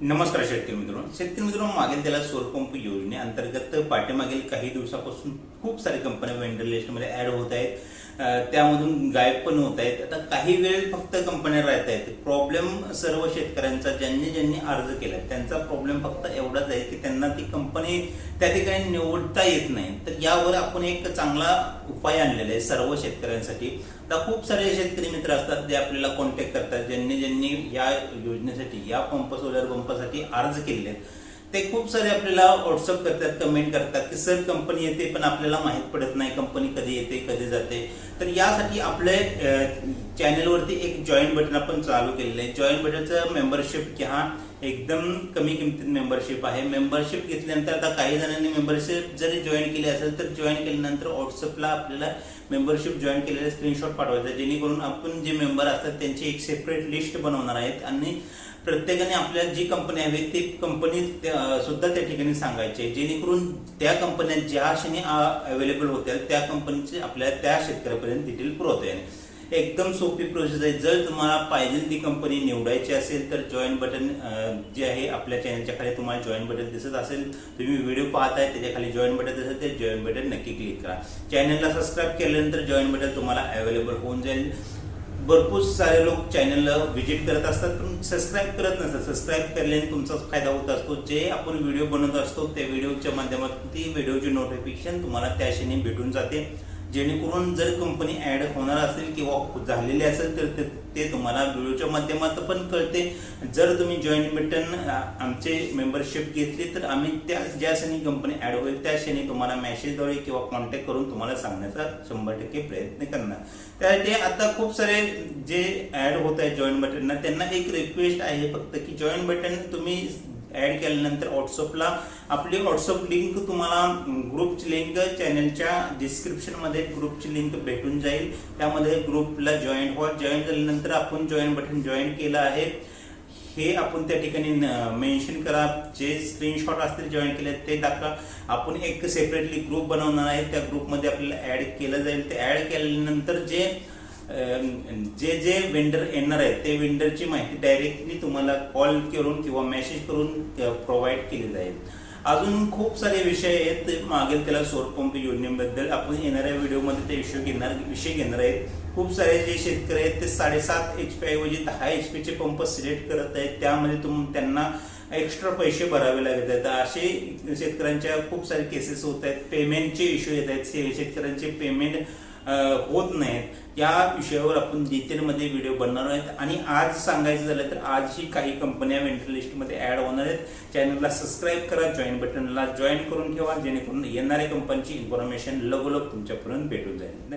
नमस्कार शेतकरी मित्रांनो. शेतकरी मित्रांनो मागील त्याला सौरपंप योजनेअंतर्गत पाठीमागील काही दिवसापासून खूप सारे कंपन्या वेंडर लिस्टमध्ये ऍड होत आहेत. त्यामधून गायब पण होत आहेत. आता काही वेळ फक्त कंपन्या राहत आहेत. प्रॉब्लेम सर्व शेतकऱ्यांचा ज्यांनी ज्यांनी अर्ज केला त्यांचा प्रॉब्लेम फक्त एवढाच आहे की त्यांना ती कंपनी त्या ठिकाणी निवडता येत नाही. तर यावर आपण एक चांगला उपाय आणलेले आहेत सर्व शेतकऱ्यांसाठी. आता खूप सारे शेतकरी मित्र असतात जे आपल्याला कॉन्टॅक्ट करतात ज्यांनी ज्यांनी या योजनेसाठी या पंप सोलर पंपासाठी अर्ज केलेले आहेत. ते खूप सारे आपल्याला व्हॉट्सअप करतात कमेंट करतात की सर कंपनी येते पण आपल्याला माहीत पडत नाही कंपनी कधी येते कधी जाते. तर यासाठी आपले चॅनलवरती एक जॉईन बटन आपण चालू केलेलं आहे. जॉईन बटनचं मेंबरशिप घ्या. एकदम कमी किमतीत मेंबरशिप आहे. मेंबरशिप घेतल्यानंतर आता काही जणांनी मेंबरशिप जरी जॉईन केली असेल तर जॉईन केल्यानंतर व्हॉट्सअपला आपल्याला मेंबरशिप जॉईन केलेले स्क्रीनशॉट पाठवायचा जेणेकरून आपण जे मेंबर असतात त्यांची एक सेपरेट लिस्ट बनवणार आहेत. आणि प्रत्येकाने आपल्याला जी कंपनी हवी ती कंपनी सुद्धा त्या ठिकाणी सांगायची आहे जेणेकरून त्या कंपन्या ज्या क्षणी अवेलेबल होत्या त्या कंपनीचे आपल्याला त्या शेतकऱ्यापर्यंत डिटेल पुरवता येईल. एकदम सोपी प्रोसेस आहे. जर तुम्हाला पाहिजे ती कंपनी निवडायची असेल तर जॉईन बटन जे आहे आपल्या चॅनलच्या खाली तुम्हाला जॉईन बटन दिसत असेल. तुम्ही व्हिडिओ पाहताय त्याच्याखाली जॉईन बटन दिसत ते जॉईन बटन नक्की क्लिक करा. चॅनलला सबस्क्राईब केल्यानंतर जॉईन बटन तुम्हाला अवेलेबल होऊन जाईल. भरपूर सारे लोक चॅनलला व्हिजिट करत असतात पण सबस्क्राईब करत नसतात. सबस्क्राईब केल्याने तुमचाच फायदा होत असतो. जे आपण व्हिडिओ बनवत असतो त्या व्हिडिओच्या माध्यमातून ती व्हिडिओची नोटिफिकेशन तुम्हाला त्या क्षणी भेटून जाते. जेणेकरून जर कंपनी ॲड होणार असेल किंवा झालेली असेल तर ते- ते तुम्हाला व्हिडिओच्या माध्यमातून पण कळते. जर तुम्ही जॉईन बटन आमचे मेंबरशिप घेतली तर आम्ही त्या ज्या क्षणी कंपनी ॲड होईल त्या क्षणी तुम्हाला मेसेजद्वारे किंवा कॉन्टॅक्ट करून तुम्हाला सांगण्याचा शंभर टक्के प्रयत्न करणार. त्यासाठी आता खूप सारे जे ॲड होत आहेत जॉईन बटनना त्यांना एक रिक्वेस्ट आहे फक्त की जॉईन बटन तुम्ही ऍड केल्यानंतर व्हॉट्सअपला आपली व्हॉट्सअप लिंक तुम्हाला ग्रुपची लिंक चॅनलच्या डिस्क्रिप्शनमध्ये ग्रुपची लिंक भेटून जाईल. त्यामध्ये ग्रुपला जॉईन व्हा. जॉईन झाल्यानंतर आपण जॉईन बटन जॉईन केलं आहे. हे आपण त्या ठिकाणी मेन्शन करा. जे स्क्रीनशॉट असतील जॉईन केले ते दाखवा आपण एक सेपरेटली ग्रुप बनवणार आहे. त्या ग्रुपमध्ये आपल्याला ऍड केलं जाईल. ते ऍड केल्यानंतर जे जे जे वेंडर येणार आहेत ते वेंडरची माहिती डायरेक्टली तुम्हाला कॉल करून किंवा मेसेज करून प्रोव्हाइड केली जाईल. अजून खूप सारे विषय आहेत मागेल त्याला सौर पंप योजनेबद्दल. आपण येणाऱ्या व्हिडिओमध्ये ते विषय घेणार विषय घेणार आहेत. खूप सारे जे शेतकरी आहेत ते साडेसात एच पी ऐवजी दहा एच पीचे पंप सिलेक्ट करत आहेत. त्यामध्ये तुम त्यांना एक्स्ट्रा पैसे भरावे लागत आहेत. असे शेतकऱ्यांच्या खूप सारे केसेस होत आहेत. पेमेंटचे इश्यू येत आहेत. शेतकऱ्यांचे पेमेंट होत नाहीत. या विषयावर आपण डिटेलमध्ये व्हिडिओ बनवणार आहेत. आणि आज सांगायचं झालं तर आजही काही कंपन्या वेंटर लिस्टमध्ये ॲड होणार आहेत. चॅनलला सबस्क्राईब करा जॉईन बटनला जॉईन करून ठेवा. जेणेकरून येणाऱ्या कंपनीची इन्फॉर्मेशन लगोलग तुमच्यापर्यंत भेटून जाईल.